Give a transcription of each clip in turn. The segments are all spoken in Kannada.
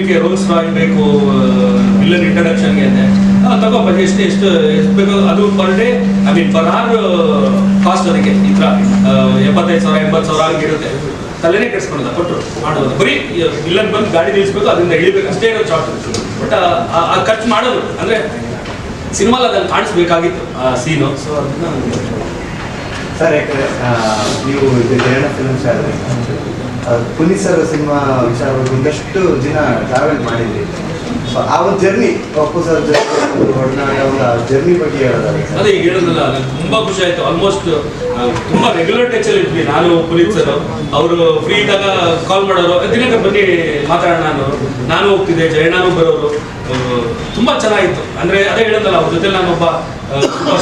ಇದಕ್ಕೆ ರೋಲ್ಸ್ ಬೇಕು ವಿಲನ್ ಇಂಟ್ರಡಕ್ಷನ್ಗೆ ತಗೋ ತಗೋಪ್ಪ ಎಷ್ಟು ಎಷ್ಟು ಎಷ್ಟು ಬೇಕು ಅದು per day I mean per hour cost ಅದಕ್ಕೆ ಈ ಥರ ಎಪ್ಪತ್ತೈದು ಸಾವಿರ, ಎಂಬತ್ತು ಸಾವಿರ ಹಂಗೆ ಇರುತ್ತೆ. ತಲೆನೇ ಕೆಡಿಸ್ಕೊಳ್ಳೋದು ಕೊಟ್ಟರು ಮಾಡೋದು. ಬರೀ ವಿಲನ್ ಬಂದು ಗಾಡಿ ನಿಲ್ಲಿಸ್ಬೇಕು ಅದರಿಂದ ಇಳಿಬೇಕು, ಅಷ್ಟೇ ಇರೋ ಚಾಟ್ ಬಟ್ ಆ ಖರ್ಚು ಮಾಡೋದು. ಅಂದರೆ ಸಿನಿಮಾಲ್ ಅದನ್ನು ಕಾಣಿಸ್ಬೇಕಾಗಿತ್ತು, ಆ ಸೀನು ಸೊ ಅದನ್ನ ಸರ್, ಯಾಕಂದ್ರೆ ನೀವು ಜಯಣ್ಣ ಫಿಲ್ಮ್ ಪೊಲೀಸ್ ಪೊಲೀಸರ ಸಿನಿಮಾ ವಿಚಾರವಾಗಿ ಒಂದಷ್ಟು ದಿನ ಟ್ರಾವೆಲ್ ಮಾಡಿದ್ರಿ ಆ ಒಂದು ಜರ್ನಿ ಅಪ್ಪು ಸರ್ ಜೊತೆ ಜರ್ನಿ ಬಗ್ಗೆ ಅದೇ ಈಗ ಹೇಳೋದಲ್ಲ, ನಂಗೆ ತುಂಬಾ ಖುಷಿ ಆಯ್ತು. ಆಲ್ಮೋಸ್ಟ್ ತುಂಬಾ ರೆಗ್ಯುಲರ್ ಟಚ್ ಅಲ್ಲಿ ಇದ್ವಿ ನಾನು ಪೊಲೀಸ್ ಸರ್. ಅವರು ಫ್ರೀ ಇದ್ದಾಗ ಕಾಲ್ ಮಾಡೋರು, ದಿನಕ್ಕೆ ಬನ್ನಿ ಮಾತಾಡೋಣ ನಾನು ಹೋಗ್ತಿದ್ದೆ ಜಯಣ್ಣನು ಬರೋರು. ತುಂಬಾ ಚೆನ್ನಾಗಿತ್ತು. ಅಂದ್ರೆ ಅದೇ ಹೇಳೋದಲ್ಲ ಅವ್ರ ಜೊತೆ ನಾನೊಬ್ಬ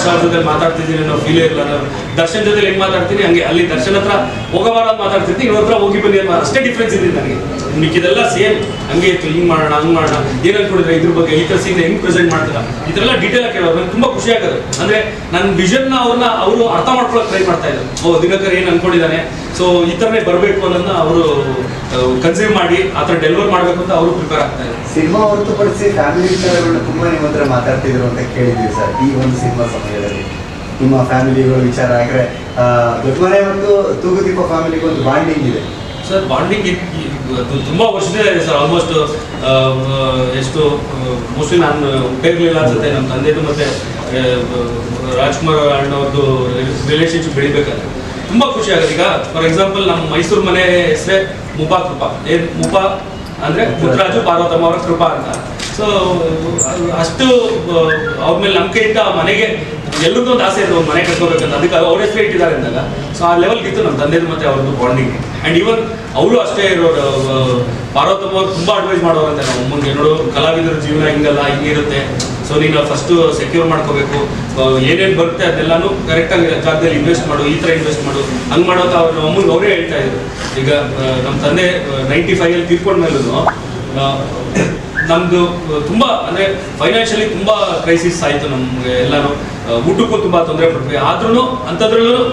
ಸ್ಟಾರ್ ಜೊತೆ ಮಾತಾಡ್ತಿದ್ದೀನಿ ಅನ್ನೋ ಫೀಲೇ ಇಲ್ಲ ನಾನು ದರ್ಶನ್ ಜೊತೆ ಹೆಂಗ್ ಮಾತಾಡ್ತೀನಿ, ಹಂಗೆ ಅಲ್ಲಿ ದರ್ಶನ್ ಹತ್ರ ಹೋಗೋವಾರ ಮಾತಾಡ್ತಿರ್ತೀನಿ, ಇವ್ರ ಹತ್ರ ಹೋಗಿ ಬನ್ನಿ ಅನ್ನೋ ಅಷ್ಟೇ ಡಿಫ್ರೆನ್ಸ್ ಇದೆ ನನಗೆ. ಮಿಕ್ಕಿದೆಲ್ಲ ಸೇಮ್ ಹಂಗೆ ಇತ್ತು, ಹಿಂಗ್ ಮಾಡೋಣ, ಹಂಗ್ ಮಾಡೋಣ. ಏನ್ ಅನ್ಕೊಂಡಿದ್ರೆ ಇದ್ರ ಬಗ್ಗೆ, ಈ ತರ ಸೀನ್ ಹೆಂಗ್ ಪ್ರೆಸೆಂಟ್ ಮಾಡ್ತೀರಾ? ಎಲ್ಲ ಡೀಟೇಲ್ ಆಗಿ ಕೇಳೋದು ನಂಗೆ ತುಂಬಾ ಖುಷಿ ಆಗೋದು ಅಂದ್ರೆ ನನ್ನ ವಿಷನ್ ಅವ್ರನ್ನ ಅವರು ಅರ್ಥ ಮಾಡ್ಕೊಳಕ್ ಟ್ರೈ ಮಾಡ್ತಾ ಇದ್ದಾರೆ. ಓ, ದಿನಕರ್ ಏನ್ ಅನ್ಕೊಂಡಿದ್ದಾನೆ? ಸೊ ಈ ತರನೇ ಬರಬೇಕು ಅನ್ನೋದನ್ನ ಅವರು ಕನ್ಸೀವ್ ಮಾಡಿ ಆ ಥರ ಡೆಲಿವರ್ ಮಾಡಬೇಕು ಅಂತ ಅವರು ಪ್ರಿಪೇರ್ ಆಗ್ತಾ ಇದ್ದಾರೆ. ಸಿನಿಮಾ ಹೊರತುಪಡಿಸಿ ಫ್ಯಾಮಿಲಿ ವಿಚಾರಗಳನ್ನ ತುಂಬಾ ನಿಮ್ಮ ಹತ್ರ ಮಾತಾಡ್ತಿದ್ರು ಅಂತ ಕೇಳಿದ್ದೀವಿ ಸರ್. ಈ ಒಂದು ಸಿನಿಮಾ ಸಮಯದಲ್ಲಿ ನಿಮ್ಮ ಫ್ಯಾಮಿಲಿಗಳ ವಿಚಾರ ಆದರೆ ಆ, ದೊಡ್ಡ ಮನೆ ಮತ್ತು ತೂಗುದೀಪ ಫ್ಯಾಮಿಲಿಗೆ ಒಂದು ಬಾಂಡಿಂಗ್ ಇದೆ. ಸರ್ ಬಾಂಡಿಂಗ್ ತುಂಬಾ ವರ್ಷದೇ ಇದೆ ಸರ್. ಆಲ್ಮೋಸ್ಟ್ ಎಷ್ಟು ಮೋಸ್ಟ್ಲಿ ನಾನು ಉಪಯೋಗಲಿಲ್ಲ ಅನ್ಸುತ್ತೆ. ನಮ್ಮ ತಂದೆದು ಮತ್ತೆ ರಾಜ್ಕುಮಾರ್ ಅಣ್ಣವ್ರದ್ದು ರಿಲೇಶನ್ಶಿಪ್ ಬೆಳಿಬೇಕಾದ್ರೆ ತುಂಬಾ ಖುಷಿ ಆಗುತ್ತೆ. ಈಗ ಫಾರ್ ಎಕ್ಸಾಂಪಲ್ ನಮ್ಮ ಮೈಸೂರು ಮನೆ ಹೆಸರೇ ಮುಪಾ ಕೃಪಾ. ಏನ್ ಮುಪಾ ಅಂದ್ರೆ ಮುದ್ರಾಜು ಪಾರ್ವತಮ್ಮ ಅವರ ಕೃಪಾ ಅಂತ. ಸೊ ಅಷ್ಟು ಅವ್ರ ಮೇಲೆ ನಂಬಿಕೆ ಇಟ್ಟ ಮನೆಗೆ ಎಲ್ರಿಗೂ ಒಂದು ಆಸೆ ಇದೆ ಒಂದು ಮನೆ ಕಟ್ಕೋಬೇಕಂತ ಅದಕ್ಕೆ ಅವ್ರ ಹೆಸರು ಇಟ್ಟಿದ್ದಾರೆ ಅಂದಾಗ. ಸೊ ಆ ಲೆವೆಲ್ ಇತ್ತು ನಮ್ಮ ತಂದೆದು ಮತ್ತೆ ಅವ್ರದ್ದು ಬಾಂಡಿಂಗ್ ಅಂಡ್ ಈವನ್ ಅವರು ಅಷ್ಟೇ ಇರೋರು ಆ, ಪಾರ್ವತಮ್ಮ ಅವ್ರು ತುಂಬಾ ಅಡ್ವೈಸ್ ಮಾಡೋರಂತೆ ನಮ್ಮ ಅಮ್ಮಂಗೆ ನೋಡು, ಕಲಾವಿದರ ಜೀವನ ಹಿಂಗಲ್ಲ ಹಿಂಗಿರುತ್ತೆ ಸೊ ನೀನು ಫಸ್ಟ್ ಸೆಕ್ಯೂರ್ ಮಾಡ್ಕೋಬೇಕು. ಏನೇನು ಬರುತ್ತೆ ಅದೆಲ್ಲಾನು ಕರೆಕ್ಟಾಗಿ ಜಾಗದಲ್ಲಿ ಇನ್ವೆಸ್ಟ್ ಮಾಡು, ಈ ಥರ ಇನ್ವೆಸ್ಟ್ ಮಾಡು. ಹಂಗೆ ಮಾಡೋ ಅವ್ರು ಅಮ್ಮಂಗೆ ಅವರೇ ಹೇಳ್ತಾ ಇದ್ರು. ಈಗ ನಮ್ಮ ತಂದೆ ನೈಂಟಿ ಫೈವಲ್ಲಿ ಮೇಲೂ ನಮ್ದು ತುಂಬಾ, ಅಂದ್ರೆ ಫೈನಾನ್ಷಿಯಲಿ ತುಂಬಾ ಕ್ರೈಸಿಸ್ ಆಯ್ತು ನಮ್ಗೆ ಎಲ್ಲಾನು. ಊಟಕ್ಕೂ ತುಂಬಾ ತೊಂದರೆ ಪಡ್ತೀವಿ. ಆದ್ರೂ ಅಂಥದ್ರಲ್ಲೂ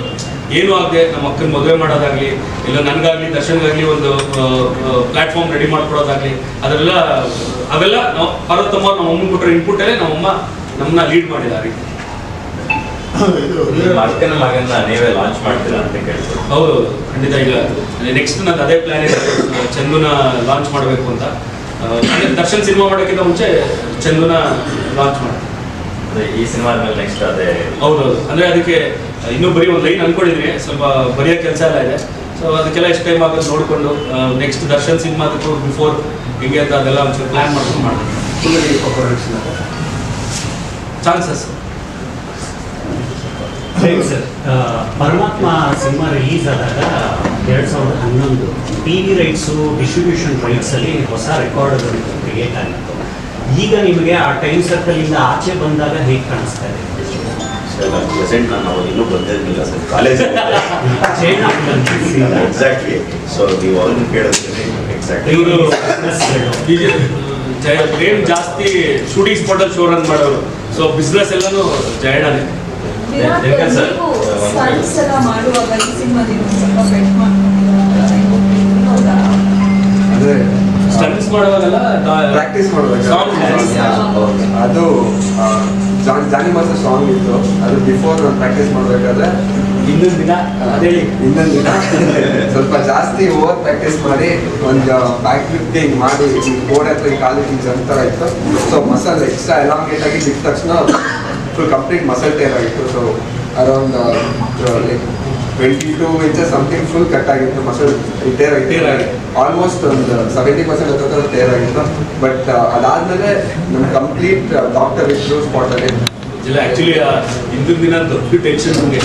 ಏನು ಆಗದೆ ನಮ್ಮ ಅಕ್ಕನ ಮದುವೆ ಮಾಡೋದಾಗ್ಲಿ ಇಲ್ಲ ನನಗಾಗ್ಲಿ ದರ್ಶನ್ಗಾಗ್ಲಿ ಒಂದು ಪ್ಲಾಟ್ಫಾರ್ಮ್ ರೆಡಿ ಮಾಡ್ಕೊಡೋದಾಗ್ಲಿ ಅದೆಲ್ಲ ಅವೆಲ್ಲ ನಾವು ಪಾರ್ವತಮ್ಮ ನಮ್ಮ ಅಮ್ಮ ಕೊಟ್ಟರೆ ಇನ್ಪುಟ್ಟಲ್ಲೇ ನಮ್ಮಮ್ಮ ನಮ್ಮನ್ನ ಲೀಡ್ ಮಾಡಿದ್ದಾರೆ ಅಕ್ಕನ ಮಗನ್ನ ನೀವೇ ಲಾಂಚ್ ಮಾಡ್ತೀರಾ ಅಂತ ಕೇಳ್ತೀವಿ ಹೌದು ಖಂಡಿತ ಈಗ ನೆಕ್ಸ್ಟ್ ನಂದು ಅದೇ ಪ್ಲಾನ್ ಇದೆ. ಚಂದುನ ಲಾಂಚ್ ಮಾಡಬೇಕು ಅಂತ. ದರ್ಶನ್ ಸಿನಿಮಾ ಮಾಡೋಕ್ಕಿಂತ ಮುಂಚೆ ಚಂದುನ ಲಾಂಚ್ ಮಾಡ್ತೀವಿ ಈ ಸಿನಿಮಾ ಮೇಲೆ ನೆಕ್ಸ್ಟ್ ಅದೇ ಹೌದೌದು. ಅಂದ್ರೆ ಅದಕ್ಕೆ ಇನ್ನೂ ಬರೀ ಒಂದು ಲೈನ್ ಅನ್ಕೊಂಡಿದ್ವಿ ಸ್ವಲ್ಪ ಬರೆಯೋ ಕೆಲಸ ಎಲ್ಲ ಇದೆ. ಸೊ ಅದಕ್ಕೆಲ್ಲ ಎಷ್ಟು ಟೈಮ್ ಆಗೋದು ನೋಡಿಕೊಂಡು ನೆಕ್ಸ್ಟ್ ದರ್ಶನ್ ಸಿನಿಮಾದಕ್ಕೂ ಬಿಫೋರ್ ಹಿಂಗೆ ಅಂತ ಅದೆಲ್ಲ ಒಂಚೂರು ಪ್ಲ್ಯಾನ್ ಮಾಡ್ಕೊಂಡು ಮಾಡ್ತೀವಿ ಚಾನ್ಸಸ್ ಸರಿ ಸರ್ ಪರಮಾತ್ಮ ಸಿನಿಮಾ ರಿಲೀಸ್ ಆದಾಗ ಎರಡು ಸಾವಿರದ ಹನ್ನೊಂದು ಟಿ ವಿ ರೈಟ್ಸು ಡಿಸ್ಟ್ರಿಬ್ಯೂಷನ್ ರೈಟ್ಸಲ್ಲಿ ಹೊಸ ರೆಕಾರ್ಡ್ಗಳು ಕ್ರಿಯೇಟ್ ಆಗಿತ್ತು. ಈಗ ನಿಮಗೆ ಆ ಟೈಮ್ ಸರ್ಕಲಿಂದ ಆಚೆ ಬಂದಾಗ ಹೇಗೆ ಕಾಣಿಸ್ತಾ ಇದೆ? ಸರ್ ಪ್ರೆಸೆಂಟ್ ನಾನು ಅವಾಗ ಇನ್ನೂ ಬಂದಿರಲಿಲ್ಲ sir. College China exactly so ನೀವು ಅವ್ರನ್ನ ಕೇಳಿದ್ರೆ ಎಕ್ಸಾಕ್ಟ್ಲಿ ಇವರು ಪ್ರೇಮ್ ಜಾಸ್ತಿ ಶೂಟಿಂಗ್ ಸ್ಪಾಟ್ ಅಲ್ಲಿ ಶೋ ರನ್ ಮಾಡೋರು. ಸೊ ಬಿಸ್ನೆಸ್ ಎಲ್ಲಾನು ಜಯಣ್ಣನೇ ಸರ್? ಅದೇ ಸ್ಟಂಟ್ಸ್ ಮಾಡುವಾಗೆಲ್ಲ ಪ್ರಾಕ್ಟೀಸ್ ಮಾಡುವಾಗ. ಅದು ಜಾನ್ ಜಾನಿ ಮಾಸ್ಟರ್ ಸಾಂಗ್ ಇತ್ತು. ಅದು ಬಿಫೋರ್ ನಾನು ಪ್ರಾಕ್ಟೀಸ್ ಮಾಡಬೇಕಾದ್ರೆ ಇನ್ನೊಂದು ದಿನ ಅದೇ ಇನ್ನೊಂದು ದಿನ. ಸ್ವಲ್ಪ ಜಾಸ್ತಿ ಓವರ್ ಪ್ರಾಕ್ಟೀಸ್ ಮಾಡಿ ಒಂದು ಬ್ಯಾಕ್ ಲಿಫ್ಟಿಂಗ್ ಮಾಡಿ ಬೋರ್ಡ್ ಹತ್ರ ಈ ಕಾಲು ಜಂಪ್ ಥರ ಇತ್ತು. ಸೊ ಮಸಲ್ ಎಕ್ಸ್ಟ್ರಾ ಎಲಾಂಗೇಟ್ ಆಗಿ ಬಿಟ್ಟ ತಕ್ಷಣ ಫುಲ್ ಕಂಪ್ಲೀಟ್ ಮಸಲ್ ಟೇರ್ ಆಗಿತ್ತು so around like twenty two inches something full cut ಆಗಿತ್ತು ಮಸಲ್ ಟೇರ್ ಆಗಿತ್ತು. ಆಗಿತ್ತು. ಆಲ್ಮೋಸ್ಟ್ ಒಂದು ಸೆವೆಂಟಿ ಪರ್ಸೆಂಟ್ ಹತ್ರ ಟೇರ್ ಆಗಿತ್ತು. ಬಟ್ ಅದಾದ್ಮೇಲೆ ನಮ್ಮ ಕಂಪ್ಲೀಟ್ ಡಾಕ್ಟರ್ ಇದ್ರು ಸ್ಪಾಟಲ್ಲಿ ಇಲ್ಲ ಆಕ್ಚುಲಿ ಹಿಂದಿನ ದಿನ ದೊಡ್ಡ ಟೆನ್ಷನ್ ನಮಗೆ.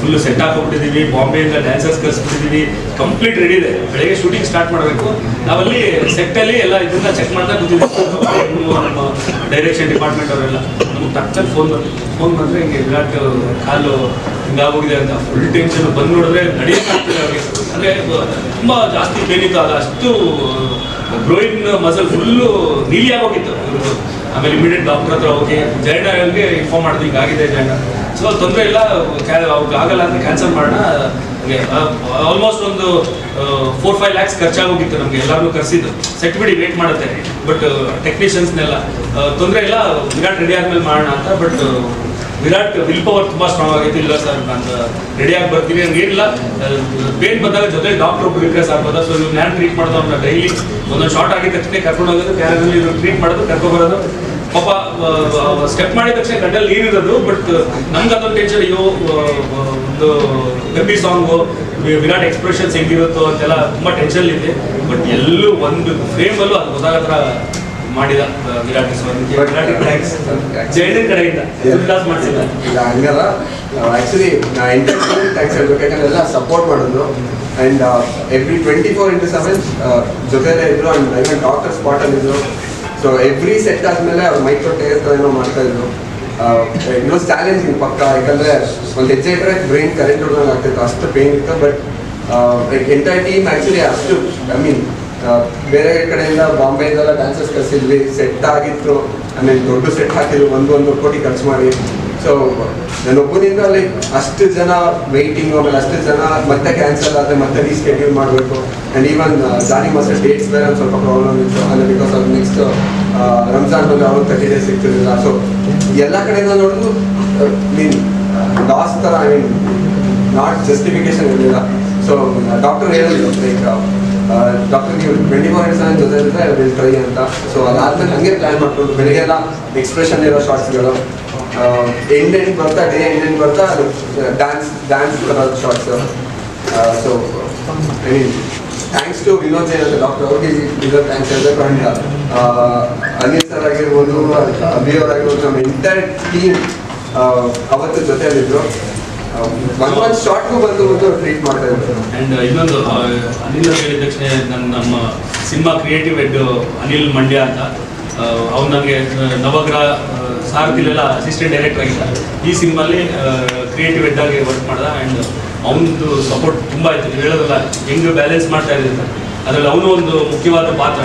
ಫುಲ್ ಸೆಟ್ ಹಾಕೊಂಡ್ಬಿಟ್ಟಿದೀವಿ ಬಾಂಬೆಯಿಂದ ಡ್ಯಾನ್ಸರ್ಸ್ ಕರ್ಸ್ಬಿಟ್ಟಿದೀವಿ. ಕಂಪ್ಲೀಟ್ ರೆಡಿ ಇದೆ. ಬೆಳಗ್ಗೆ ಶೂಟಿಂಗ್ ಸ್ಟಾರ್ಟ್ ಮಾಡಬೇಕು. ನಾವಲ್ಲಿ ಸೆಟ್ಟಲ್ಲಿ ಅಲ್ಲಿ ಎಲ್ಲ ಇದನ್ನ ಚೆಕ್ ಮಾಡ್ತಾ ನಮ್ಮ ಡೈರೆಕ್ಷನ್ ಡಿಪಾರ್ಟ್ಮೆಂಟ್ ಅವರೆಲ್ಲ. ನಮ್ಗೆ ತಕ್ಷಣ ಫೋನ್ ಬಂತು ಫೋನ್ ಬಂದ್ರೆ ಹಿಂಗೆ ವಿರಾಟ್ ಕಾಲು ಹಿಂಗಾಗೋಗಿದೆ ಅಂತ ಫುಲ್ ಟೆನ್ಷನ್ ಬಂದು ನೋಡಿದ್ರೆ ನಡೆಯೋಕ್ಕಾಗ್ತಿಲ್ಲ ಅವ್ರಿಗೆ. ಅಂದ್ರೆ ತುಂಬಾ ಜಾಸ್ತಿ ಪೇನ್ ಇತ್ತು. ಅದು ಅಷ್ಟು ಗ್ರೋಯಿಂಗ್ ಮಸಲ್ ಫುಲ್ಲು ನೀಲಿ ಆಗೋಗಿತ್ತು. ಆಮೇಲೆ ಇಮಿಡಿಯೇಟ್ ಡಾಕ್ಟರ್ ಹತ್ರ ಹೋಗಿ ಜಯಣ್ಣಗೆ ಇನ್ಫಾರ್ಮ್ ಮಾಡಿದ್ವಿ ಹಿಂಗಾಗಿದೆ ಜಯಣ್ಣ. ಸೊ ತೊಂದರೆ ಇಲ್ಲ ಅವ್ರಿಗೆ ಆಗಲ್ಲ ಅಂತ ಕ್ಯಾನ್ಸಲ್ ಮಾಡೋಣ. ಆಲ್ಮೋಸ್ಟ್ ಒಂದು ಫೋರ್ ಫೈವ್ ಲ್ಯಾಕ್ಸ್ ಖರ್ಚಾಗೋಗಿತ್ತು ನಮಗೆ. ಎಲ್ಲರೂ ಕರೆಸಿದ್ದು. ಸೆಟ್ ಬಿಡಿ ವೇಟ್ ಮಾಡುತ್ತೆ. ಬಟ್ ಟೆಕ್ನಿಷಿಯನ್ಸ್ನೆಲ್ಲ ತೊಂದರೆ ಇಲ್ಲ, ವಿರಾಟ್ ರೆಡಿ ಆದ್ಮೇಲೆ ಮಾಡೋಣ ಅಂತ ಬಟ್ ವಿರಾಟ್ ವಿಲ್ ಪವರ್ ತುಂಬಾ ಸ್ಟ್ರಾಂಗ್ ಆಗೈತೆ ಇಲ್ಲ ಸರ್ ನಾನು ರೆಡಿಯಾಗಿ ಬರ್ತೀನಿ ಹಂಗೆ ಏನಿಲ್ಲ. ಪೇನ್ ಬಂದಾಗ ಜೊತೆ ಡಾಕ್ಟರ್ ಒಬ್ರು ಇದ್ರೆ ಸಾಕ್ಬೋದ ಸೊ ಇವ್ರು ನಾನು ಟ್ರೀಟ್ ಮಾಡೋದು ಡೈಲಿ ಒಂದೊಂದು ಶಾರ್ಟ್ ಆಗಿದ್ದ ತಕ್ಷಣ ಕರ್ಕೊಂಡು ಹೋಗೋದು ಕ್ಯಾರಲ್ಲಿ ಟ್ರೀಟ್ ಮಾಡೋದು, ಕರ್ಕೊಂಡು ಬರೋದು. ಪಾಪ ಸ್ಟೆಪ್ ಮಾಡಿದ ತಕ್ಷಣ ಗಡ್ಡಲ್ಲಿ ನೀರಿರೋದು ಬಟ್ ನಮ್ಗೆ ಅದೊಂದು ಟೆನ್ಷನ್ ಅಯ್ಯೋ ಒಂದು ಗಬ್ಬಿ ಸಾಂಗು ವಿರಾಟ್ ಎಕ್ಸ್ಪ್ರೆಷನ್ಸ್ ಹೆಂಗಿರುತ್ತೋ ಅಂತೆಲ್ಲ ತುಂಬ ಟೆನ್ಷನ್ ಇದೆ. ಬಟ್ ಎಲ್ಲೂ ಒಂದು ಫ್ರೇಮಲ್ಲೂ ಅದು ಗೊತ್ತಾಗೋ ಥರ ಮಾಡಿದ ವಿರಾಟ್ ಥ್ಯಾಂಕ್ಸ್ ಜೈನಿನ ಕಡೆಯಿಂದ ಕ್ಲಾಸ್ ಮಾಡಿಸಿಲ್ಲ ಇಲ್ಲ ಹಂಗಲ್ಲ. ಆ್ಯಕ್ಚುಲಿ ಎಂಟರ್ಟೈನ್ಮೆಂಟ್ ಥ್ಯಾಂಕ್ಸ್ ಹೇಳ್ಬೇಕು ಯಾಕಂದ್ರೆ ಎಲ್ಲ ಸಪೋರ್ಟ್ ಮಾಡಿದ್ರು. And every twenty four into seven ಜೊತೆಲೇ ಇದ್ರು. ಆ್ಯಂಡ್ ಮೀನ್ ಡಾಕ್ಟರ್ ಸ್ಪಾಟಲ್ಲಿ ಇದ್ರು ಸೊ ಎವ್ರಿ ಸೆಟ್ ಆದಮೇಲೆ ಅವ್ರು ಮೈಕ್ರೋ ಟೇಸ್ಟ್ ಏನೋ ಮಾಡ್ತಾ ಇದ್ರು. ಇನ್ನೂ ಚಾಲೆಂಜಿಂಗ್ ಪಕ್ಕ. ಯಾಕಂದ್ರೆ ಒಂದು ಹೆಜ್ಜೆ ಇಟ್ಟರೆ ಬ್ರೈನ್ ಕರೆಂಟ್ ಹೊಡೆದಂಗೆ ಆಗ್ತಿತ್ತು. ಅಷ್ಟು ಪೇನ್ ಇತ್ತು ಬಟ್ ಎಂಟೈರ್ ಟೀಮ್ ಆ್ಯಕ್ಚುಲಿ ಅಷ್ಟು ಐ ಮೀನ್ ಬೇರೆ ಕಡೆಯಿಂದ ಬಾಂಬೆಯಿಂದೆಲ್ಲ ಡ್ಯಾನ್ಸರ್ಸ್ ಕಳಿಸಿದ್ವಿ ಸೆಟ್ ಆಗಿತ್ತು. ಆಮೇಲೆ ದೊಡ್ಡ ಸೆಟ್ ಹಾಕಿದ್ರು. ಒಂದು ಒಂದು ಕೋಟಿ ಖರ್ಚು ಮಾಡಿ. ಸೊ ನನ್ನ ಒಬ್ಬನಿಂದ ಲೈಕ್ ಅಷ್ಟು ಜನ ವೆಯ್ಟಿಂಗ್ ಆಮೇಲೆ ಅಷ್ಟು ಜನ ಮತ್ತೆ ಕ್ಯಾನ್ಸಲ್ ಆದರೆ ಮತ್ತೆ ರೀಸ್ಕೆಡ್ಯೂಲ್ ಮಾಡಬೇಕು. And even Johnny master dates ಬೇರೆ ಒಂದು ಸ್ವಲ್ಪ ಪ್ರಾಬ್ಲಮ್ ಇತ್ತು. ಅಂದರೆ ಬಿಕಾಸ್ ಅದು ನೆಕ್ಸ್ಟ್ ರಂಜಾನ್ ಬಂದು ಅವ್ರು ತರ್ಟಿ ಡೇಸ್ ಸಿಗ್ತಿರಲಿಲ್ಲ. ಸೊ ಎಲ್ಲ ಕಡೆಯಿಂದ ನೋಡಿದ್ರು ಮೀನ್ ಲಾಸ್ ಥರ ಐ ಮೀನ್ ನಾಟ್ ಜಸ್ಟಿಫಿಕೇಶನ್ ಇರಲಿಲ್ಲ. ಸೊ ಡಾಕ್ಟರ್ ಹೇಳಿದ್ರು ಲೈಕ್ ಡಾಕ್ಟರ್ ನೀವು ಟ್ವೆಂಟಿ ಫೋರ್ ಇಂಟು ಸೆವೆನ್ ಜೊತೆ ಇದ್ದರೆ ವಿಲ್ ಟ್ರೈ ಅಂತ. ಸೊ ಅದಾದ್ಮೇಲೆ ಹಾಗೆ ಪ್ಲ್ಯಾನ್ ಮಾಡಿಕೊಂಡು ಬೆಳಿಗ್ಗೆ ಎಲ್ಲ ಎಕ್ಸ್ಪ್ರೆಷನ್ ಇರೋ ಶಾರ್ಟ್ಸ್ಗಳು end end birthday end end ಬರ್ತಾ ಡ್ಯಾನ್ಸ್ ಡ್ಯಾನ್ಸ್ ಥರ shorts so I mean thanks to Vinod Jain ಅಂತ ಡಾಕ್ಟರ್ ಅವ್ರಿಗೆ ಥ್ಯಾಂಕ್ಸ್ ಹೇಳಬೇಕು ಅಂಡ್ ಅನಿಲ್ ಸರ್ ಆಗಿರ್ಬೋದು ಅಭಿ ಅವರಾಗಿರ್ಬೋದು ನಮ್ಮ ಎಂಟೈರ್ ಟೀಮ್ ಅವತ್ತು ಜೊತೆಯಲ್ಲಿದ್ರು. ಒಂದು ಒಂದು ಶಾರ್ಟ್ಗೂ ಬಂದು ಟ್ರೀಟ್ ಮಾಡ್ತಾ ಇನ್ನೊಂದು ಅನಿಲ್ ಅವ್ರು ಹೇಳಿದ ತಕ್ಷಣ ನನ್ನ ನಮ್ಮ cinema creative head Anil Mandya ಅಂತ. ಅವ್ನು ನನಗೆ ನವಗ್ರಹ ಆ, ಸಾರಥಿಲೆಲ್ಲ ಅಸಿಸ್ಟೆಂಟ್ ಡೈರೆಕ್ಟರ್ ಆಗಿದ್ದ ಈ ಸಿನಿಮಾಲಿ ಕ್ರಿಯೇಟಿವ್ ಹೆಡ್ ಆಗಿ ವರ್ಕ್ ಮಾಡ್ದ. ಆ್ಯಂಡ್ ಅವನದು ಸಪೋರ್ಟ್ ತುಂಬ ಇತ್ತು ನೀವು ಹೇಳೋದಲ್ಲ, ಹೆಂಗೆ ಬ್ಯಾಲೆನ್ಸ್ ಮಾಡ್ತಾ ಇದ್ದೀನಿ ಅದರಲ್ಲಿ ಅವನು ಒಂದು ಮುಖ್ಯವಾದ ಪಾತ್ರ.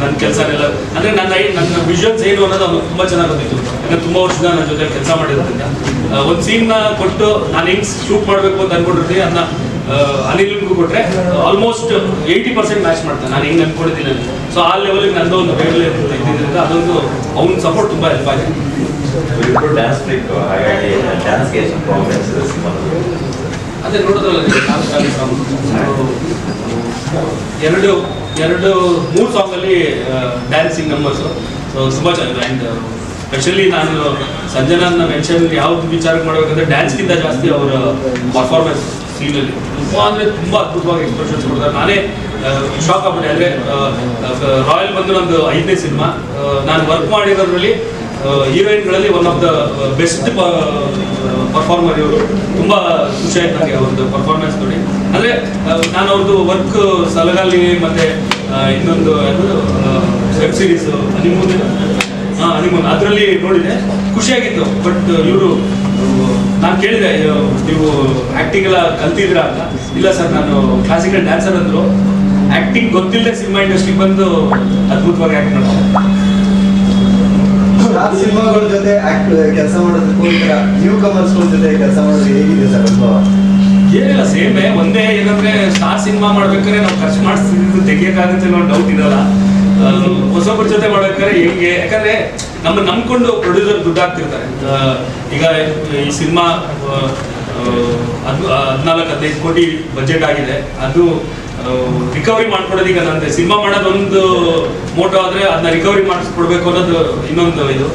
ನನ್ನ ಕೆಲಸನೆಲ್ಲ, ಅಂದರೆ ನನ್ನ ಐ- ನನ್ನ ವಿಷನ್ಸ್ ಏನು ಅನ್ನೋದು ಅವನು ತುಂಬ ಚೆನ್ನಾಗಿ ಬಂದಿತ್ತು ಯಾಕಂದ್ರೆ ತುಂಬ ವರ್ಷದ ನನ್ನ ಜೊತೆ ಕೆಲಸ ಮಾಡಿರೋದ್ರಿಂದ. ಒಂದು ಸೀನ್ನ ಕೊಟ್ಟು ನಾನು ಹೆಂಗೆ ಶೂಟ್ ಮಾಡಬೇಕು ಅಂತ ಅನ್ಕೊಂಡಿರ್ತೀನಿ. ಅದನ್ನ ಅನಿಲ್ಗೂ ಕೊಟ್ಟರೆ ಆಲ್ಮೋಸ್ಟ್ ಏಯ್ಟಿ ಪರ್ಸೆಂಟ್ ಮ್ಯಾಚ್ ಮಾಡ್ತಾನೆ. ನಾನು ಹೆಂಗೆ ಅನ್ಕೊಂಡಿದ್ದೀನಿ ಸೊ ಆ ಲೆವೆಲಿಗೆ ನಂದು ಒಂದು ಬೇಗ ಇದ್ದಿದ್ದರಿಂದ ಅದೊಂದು ಅವ್ನ ಸಪೋರ್ಟ್ ತುಂಬ ಹೆಲ್ಪ್ ಆಗಿದೆ ಡ್ಯಾನ್ಸ್ ಹಾಗಾಗಿ ಡ್ಯಾನ್ಸ್ಗೆ song. So, ಎರಡು ಎರಡು ಮೂರು ಸಾಂಗಲ್ಲಿ ಡ್ಯಾನ್ಸಿಂಗ್ ನಂಬರ್ಸ್ ಸೊ ತುಂಬ ಚೆನ್ನಾಗಿದೆ. ಆ್ಯಂಡ್ ಸ್ಪೆಷಲಿ ನಾನು ಸಂಜನಾ ಮೆನ್ಷನ್ ಯಾವ್ದು ವಿಚಾರ ಮಾಡ್ಬೇಕಂದ್ರೆ ಡ್ಯಾನ್ಸ್ಗಿಂತ ಜಾಸ್ತಿ ಅವರ ಪರ್ಫಾರ್ಮೆನ್ಸ್ ಸೀನಲ್ಲಿ ತುಂಬ ಅಂದರೆ ತುಂಬ ಅದ್ಭುತವಾಗಿ ಎಕ್ಸ್ಪ್ರೆಷನ್ಸ್ ಕೊಡ್ತಾರೆ. ನಾನೇ ಶಾಕ್ ಆಗ್ಬಿಟ್ಟೆ. ಅಂದರೆ ರಾಯಲ್ ಬಂದು ನಂದು ಐದನೇ ಸಿನಿಮಾ ನಾನು ವರ್ಕ್ ಮಾಡಿರೋದ್ರಲ್ಲಿ ಹೀರೋಯಿನ್ಗಳಲ್ಲಿ one of the best performer ಇವರು. ತುಂಬಾ ಖುಷಿ ಆಯ್ತು ನನಗೆ ಅವ್ರದ್ದು ಪರ್ಫಾರ್ಮೆನ್ಸ್ ನೋಡಿ. ಅಂದ್ರೆ ನಾನು ಅವ್ರದ್ದು ವರ್ಕ್ ಸಲಗಾಲಿ ಮತ್ತೆ ಇನ್ನೊಂದು ವೆಬ್ ಸೀರೀಸ್ ಹನಿಮೂನ್ ಹಾ ಹನಿಮೂನ್ ಅದರಲ್ಲಿ ನೋಡಿದೆ. ಖುಷಿಯಾಗಿತ್ತು. ಬಟ್ ಇವರು, ನಾನು ಕೇಳಿದೆ ನೀವು ಆಕ್ಟಿಂಗ್ ಎಲ್ಲ ಕಲ್ತಿದ್ರ ಅಂತ. ಇಲ್ಲ ಸರ್, ನಾನು ಕ್ಲಾಸಿಕಲ್ ಡ್ಯಾನ್ಸರ್ ಅಂದ್ರು. ಆಕ್ಟಿಂಗ್ ಗೊತ್ತಿಲ್ಲದೆ ಸಿನಿಮಾ ಇಂಡಸ್ಟ್ರಿಗೆ ಬಂದು ಅದ್ಭುತವಾಗಿ ಆ್ಯಕ್ಟ್ ಮಾಡ್ತಾರೆ ಆ ಸಿನಿಮಾಗಳ ಜೊತೆ ಆಕ್ಟ್ ಕೆಲಸ ಮಾಡೋದಕ್ಕೋಸ್ಕರ ನ್ಯೂ ಕಮರ್ಸ್ ಜೊತೆ ಕೆಲಸ ಮಾಡೋದು ಹೇಗಿದೆ ಸರ್ ಅನುಭವ? ಏನಿಲ್ಲ ಸೇಮೇ ಒಂದೇ ಏನಂದ್ರೆ ಸ್ಟಾರ್ ಸಿನಿಮಾ ಮಾಡ್ಬೇಕಾದ್ರೆ ನಾವು ಖರ್ಚು ಮಾಡಿಸ್ತಿದ್ದು ತೆಗಿಯೋಕ್ಕಾಗುತ್ತೆ ಅನ್ನೋ ಡೌಟ್ ಇರಲ್ಲ. ಹೊಸೊಬ್ಬರ ಜೊತೆ ಮಾಡ್ಬೇಕಾದ್ರೆ ಹೆಂಗೆ? ಯಾಕಂದ್ರೆ ನಮ್ಮ ನಂಬ್ಕೊಂಡು ಪ್ರೊಡ್ಯೂಸರ್ ದುಡ್ಡು ಹಾಕ್ತಿರ್ತಾರೆ. ಈಗ ಈ ಸಿನಿಮಾ ಅದು ಹದಿನಾಲ್ಕು, ಹದಿನೈದು ಕೋಟಿ ಬಜೆಟ್ ಆಗಿದೆ. ಅದು ರಿಕವರಿ ಮಾಡ್ಕೊಡೋದು ಈಗ ನಂದು. ಸಿನಿಮಾ ಮಾಡೋದೊಂದು ಮೋಟೋ ಆದರೆ ಅದನ್ನ ರಿಕವರಿ ಮಾಡಿಸ್ಕೊಡ್ಬೇಕು ಅನ್ನೋದು ಇನ್ನೊಂದು ಇದು.